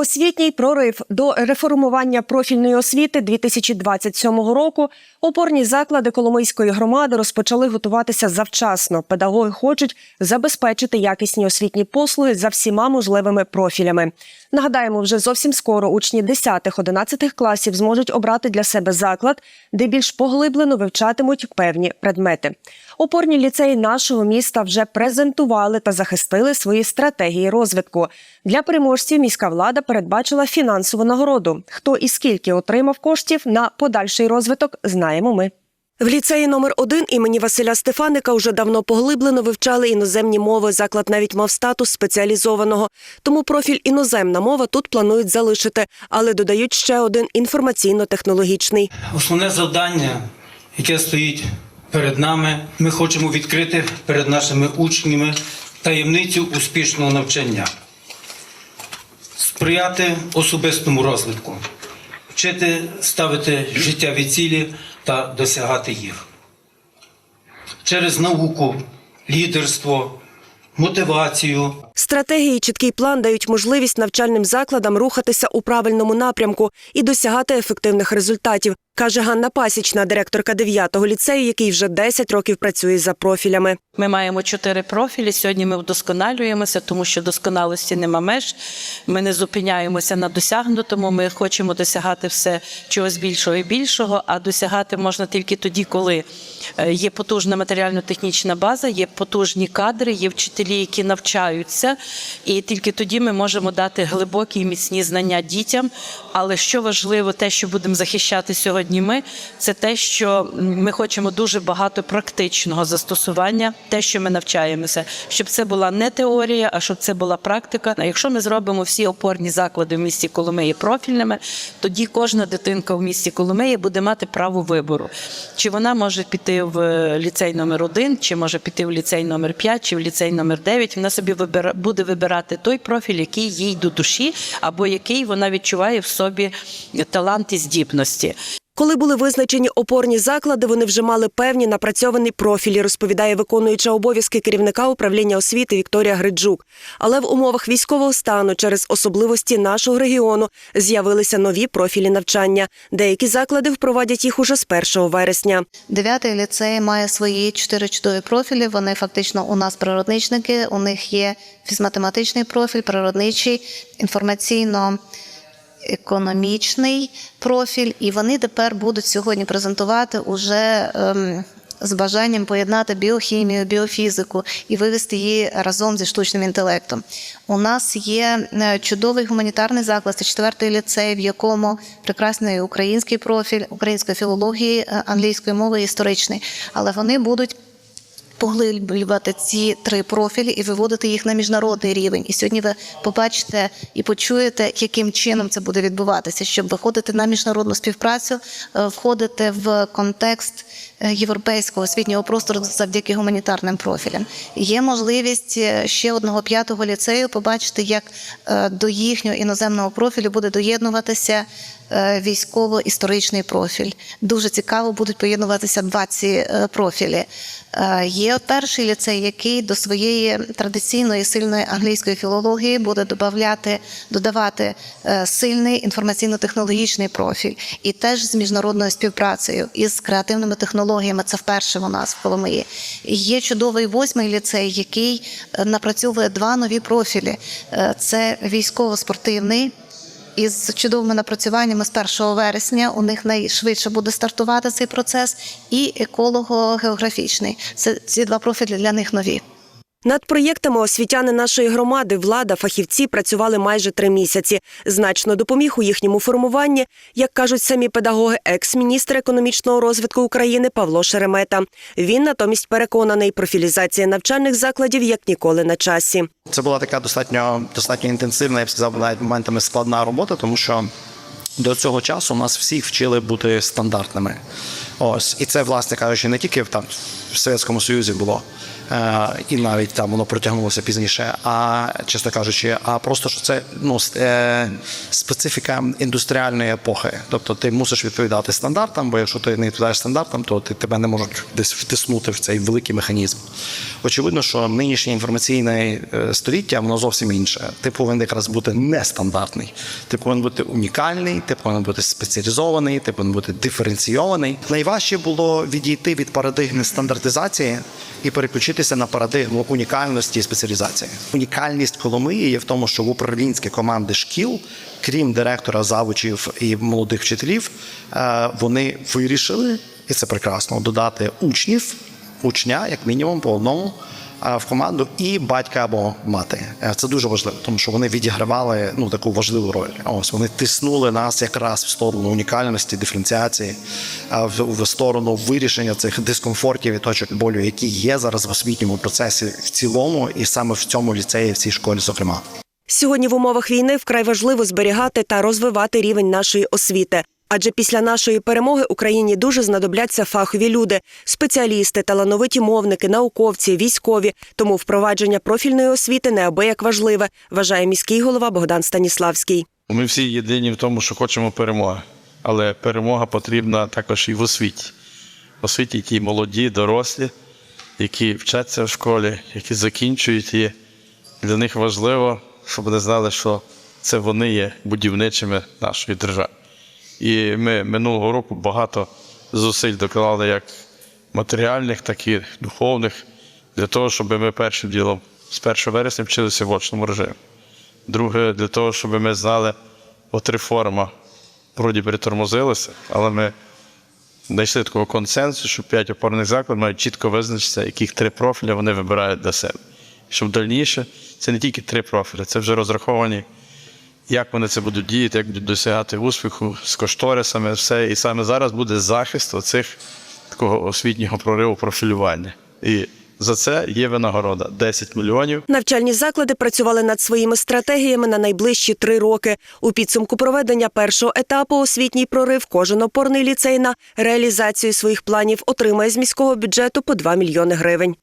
Освітній прорив до реформування профільної освіти 2027 року. Опорні заклади Коломийської громади розпочали готуватися завчасно. Педагоги хочуть забезпечити якісні освітні послуги за всіма можливими профілями. Нагадаємо, вже зовсім скоро учні 10-11 класів зможуть обрати для себе заклад, де більш поглиблено вивчатимуть певні предмети. Опорні ліцеї нашого міста вже презентували та захистили свої стратегії розвитку. Для переможців міська влада передбачила фінансову нагороду. Хто і скільки отримав коштів на подальший розвиток, знаємо ми. В ліцеї номер 1 імені Василя Стефаника вже давно поглиблено вивчали іноземні мови. Заклад навіть мав статус спеціалізованого. Тому профіль іноземна мова тут планують залишити, але додають ще один інформаційно-технологічний. Основне завдання, яке стоїть перед нами, ми хочемо відкрити перед нашими учнями таємницю успішного навчання, сприяти особистому розвитку, вчити ставити життєві цілі та досягати їх. Через науку, лідерство, мотивацію, Стратегії чіткий план дають можливість навчальним закладам рухатися у правильному напрямку і досягати ефективних результатів, каже Ганна Пасічна, директорка 9-го ліцею, який вже 10 років працює за профілями. Ми маємо чотири профілі. Сьогодні ми вдосконалюємося, тому що досконалості нема меж. Ми не зупиняємося на досягнутому. Ми хочемо досягати все чогось більшого і більшого. А досягати можна тільки тоді, коли е, є потужна матеріально-технічна база, є потужні кадри, є вчителі, які навчаються, і тільки тоді ми можемо дати глибокі і міцні знання дітям. Але що важливо, те, що будемо захищати сьогодні, ми це те, що ми хочемо дуже багато практичного застосування, те, що ми навчаємося, щоб це була не теорія, а щоб це була практика. А якщо ми зробимо всі опорні заклади в місті Коломиї профільними, тоді кожна дитинка в місті Коломиї буде мати право вибору. Чи вона може піти в е, ліцей номер 1 чи може піти в ліцей номер 5 чи в ліцей номер 9, Вона собі вибира, буде вибирати той профіль, який їй до душі, або який вона відчуває в собі талант і здібності. Коли були визначені опорні заклади, вони вже мали певні напрацьовані профілі, розповідає виконуюча обов'язки керівника управління освіти Вікторія Гриджук. Але в умовах військового стану через особливості нашого регіону з'явилися нові профілі навчання. Деякі заклади впровадять їх уже з 1 вересня. Дев'ятий ліцей має свої чотири чудові профілі. Вони фактично у нас природничники. У них є фізматематичний профіль, природничий, інформаційно. Економічний профіль, і вони тепер будуть сьогодні презентувати уже ем, з бажанням поєднати біохімію, біофізику і вивести її разом зі штучним інтелектом. У нас є е, чудовий гуманітарний заклад, це четвертий ліцей, в якому прекрасний український профіль, української філології, е, англійської мови, історичний, але вони будуть поглиблювати ці три профілі і виводити їх на міжнародний рівень. І сьогодні ви побачите і почуєте, яким чином це буде відбуватися, щоб виходити на міжнародну співпрацю, е, входити в контекст е, європейського освітнього простору завдяки гуманітарним профілям. Є можливість е, ще одного п'ятого ліцею побачити, як до їхнього іноземного профілю буде доєднуватися військово-історичний профіль. Дуже цікаво будуть поєднуватися два ці е, профілі. Е, Є перший ліцей, який до своєї традиційної сильної англійської філології буде додавати, додавати е, сильний інформаційно-технологічний профіль і теж з міжнародною співпрацею із креативними технологіями. Це вперше у нас в Коломиї. Є чудовий восьмий ліцей, який е, напрацьовує два нові профілі: Е, це військово-спортивний. Із чудовими напрацюваннями з 1 вересня у них найшвидше буде стартувати цей процес, і еколого-географічний. Це ці два профілі для них нові. Над проєктами освітяни нашої громади, влада, фахівці працювали майже три місяці. Значно допоміг у їхньому формуванні, як кажуть самі педагоги, екс-міністр економічного розвитку України Павло Шеремета. Він натомість переконаний, профілізація навчальних закладів як ніколи на часі. Це була така достатньо достатньо інтенсивна, я б сказав, навіть моментами складна робота, тому що до цього часу нас всіх вчили бути стандартними. Ось, і це, власне кажучи, не тільки там в Совєтському Союзі було. І навіть там воно протягнулося пізніше. А чесно кажучи, а просто що це ну е, специфіка індустріальної епохи. Тобто ти мусиш відповідати стандартам, бо якщо ти не відповідаєш стандартам, то ти тебе не можуть десь втиснути в цей великий механізм. Очевидно, що нинішнє інформаційне е, століття воно зовсім інше. Ти повинен якраз бути нестандартний. Ти повинен бути унікальний, ти повинен бути спеціалізований, ти повинен бути диференційований. Найважче було відійти від парадигми стандартизації і переключитися на парадигму унікальності і спеціалізації. Унікальність Коломиї є в тому, що в управлінські команди шкіл, крім директора, завучів і молодих вчителів, е, вони вирішили, і це прекрасно, додати учнів, учня, як мінімум, по одному в команду і батька або мати. Е, Це дуже важливо, тому що вони відігравали ну таку важливу роль. Ось вони тиснули нас якраз в сторону унікальності, диференціації, в сторону вирішення цих дискомфортів і точок болю, які є зараз в освітньому процесі в цілому, і саме в цьому ліцеї, в цій школі, зокрема. Сьогодні в умовах війни вкрай важливо зберігати та розвивати рівень нашої освіти. Адже після нашої перемоги Україні дуже знадобляться фахові люди, спеціалісти, талановиті мовники, науковці, військові. Тому впровадження профільної освіти неабияк важливе, вважає міський голова Богдан Станіславський. Ми всі єдині в тому, що хочемо перемоги. Але перемога потрібна також і в освіті. В освіті ті молоді, дорослі, які вчаться в школі, які закінчують її. Для них важливо, щоб вони знали, що це вони є будівничими нашої держави. І ми минулого року багато зусиль доклали як матеріальних, так і духовних, для того, щоб ми першим ділом з 1 вересня вчилися в очному режимі. Друге, для того, щоб ми знали, от реформа вроді притормозилася, але ми знайшли такого консенсусу, що п'ять опорних закладів мають чітко визначитися, яких три профілі вони вибирають для себе. Щоб дальніше це не тільки три профілі, це вже розраховані, як вони це будуть діяти, як будуть досягати успіху з кошторисами, все. І саме зараз буде захист оцих такого освітнього прориву профілювання. І за це є винагорода 10 мільйонів. Навчальні заклади працювали над своїми стратегіями на найближчі три роки. У підсумку проведення першого етапу освітній прорив кожен опорний ліцей на реалізацію своїх планів отримає з міського бюджету по 2 мільйони гривень.